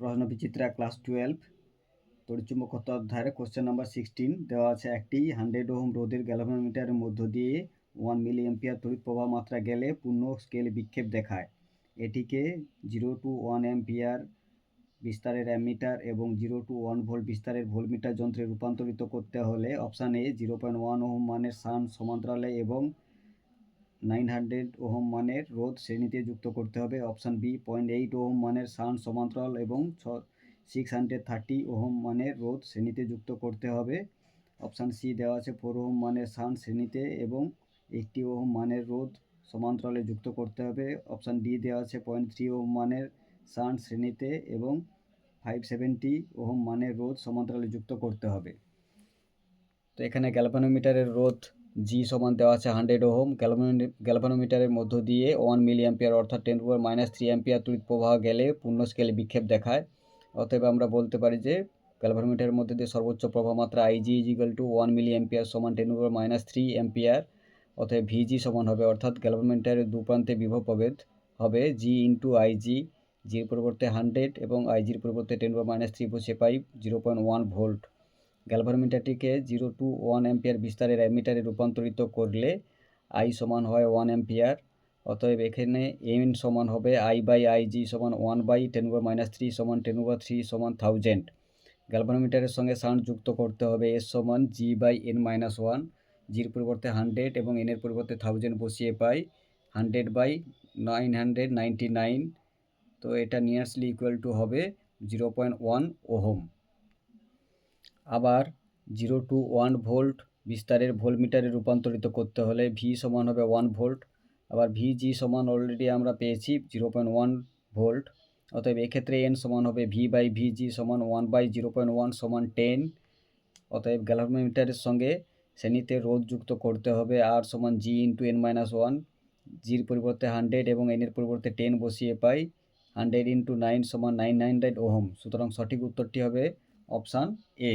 প্রশ্ন বিচিত্রা, class twelve. তড়িৎচুম্বকত্ব অধ্যায়ের? Question number sixteen দেওয়া আছে একটি হান্ড্রেড ওহম রোধের গ্যালভানোমিটারের মধ্য দিয়ে ওয়ান মিলি এম্পিয়ার তড়িৎ প্রবাহ মাত্রা গেলে পূর্ণ স্কেল বিক্ষেপ দেখায়। এটিকে জিরো টু ওয়ান এম্পিয়ার বিস্তারের অ্যামিটার এবং জিরো টু ওয়ান ভোল্ট বিস্তারের ভোল্টমিটার যন্ত্রে রূপান্তরিত করতে হলে option A zero point one ohm মানের সান সমান্তরালে এবং নাইন হান্ড্রেড ওহম মানের রোধ শ্রেণীতে যুক্ত করতে হবে। Option B, point eight ohm মানের সান সমান্তরাল এবং ছ, সিক্স হান্ড্রেড থার্টি ওহম মানের রোধ শ্রেণীতে যুক্ত করতে হবে। অপশান সি দেওয়া আছে, ফোর ওহম মানের সান শ্রেণীতে এবং এইটটি ওহম মানের রোধ সমান্তরালে যুক্ত করতে হবে। অপশান ডি দেওয়া আছে, পয়েন্ট থ্রি ওহম মানের সান শ্রেণীতে এবং ফাইভ সেভেন্টি ওহম মানের রোধ সমান্তরালে যুক্ত করতে হবে। তো এখানে গ্যালভানোমিটারের রোধ জি সমান দেওয়া আছে হান্ড্রেড ওহম। গ্যালভানোমিটারের মধ্য দিয়ে ওয়ান মিলি অ্যাম্পিয়ার অর্থাৎ ten power minus three ampere তড়িৎ প্রবাহ গেলে পূর্ণ স্কেলে বিক্ষেপ দেখায়। অতএব আমরা বলতে পারি যে গ্যালভানোমিটারের মধ্যে দিয়ে সর্বোচ্চ প্রবাহ মাত্রা IG is equal to one milli ampere সমান ten power minus three ampere অতএব ভিজি সমান হবে, অর্থাৎ গ্যালভানোমিটারের দু প্রান্তে বিভব প্রভেদ হবে জি ইন্টু আইজি জির পরিবর্তে হান্ড্রেড এবং আইজির পরিবর্তে টেন পাওয়ার মাইনাস থ্রি বসে পাই জিরো পয়েন্ট ওয়ান ভোল্ট গ্যালভানোমিটারটিকে জিরো টু ওয়ান অ্যাম্পিয়ার বিস্তারের অ্যামিটারে রূপান্তরিত করলে আই সমান হয় ওয়ান অ্যাম্পিয়ার অতএব এখানে এন সমান হবে আই বাই আই জি সমান one by ten over minus three সমান টেন ওভার থ্রি সমান থাউজেন্ড গ্যালভানোমিটারের সঙ্গে সাউন্ড যুক্ত করতে হবে এস সমান G by N minus one জির পরিবর্তে হান্ড্রেড এবং এনের পরিবর্তে থাউজেন্ড বসিয়ে পাই hundred by nine hundred ninety nine তো এটা নিয়ারসলি ইকুয়াল টু হবে জিরো পয়েন্ট ওয়ান ওহম। আবার জিরো টু ওয়ান ভোল্ট বিস্তারের ভোল্টমিটারে রূপান্তরিত করতে হলে ভি সমান হবে ওয়ান ভোল্ট। আবার ভি জি সমান অলরেডি আমরা পেয়েছি জিরো পয়েন্ট ওয়ান ভোল্ট। অতএব এক্ষেত্রে এন সমান হবে ভি বাই ভি জি সমান one by zero point one সমান টেন। অতএব গ্যালভানোমিটারের সঙ্গে শ্রেণীতে রোধ যুক্ত করতে হবে আর সমান G into N minus one জির পরিবর্তে হান্ড্রেড এবং এনের পরিবর্তে টেন বসিয়ে পাই। হান্ড্রেড ইন্টু নাইন সমান নাইন হান্ড্রেড ওহম। সুতরাং সঠিক উত্তরটি হবে অপশান এ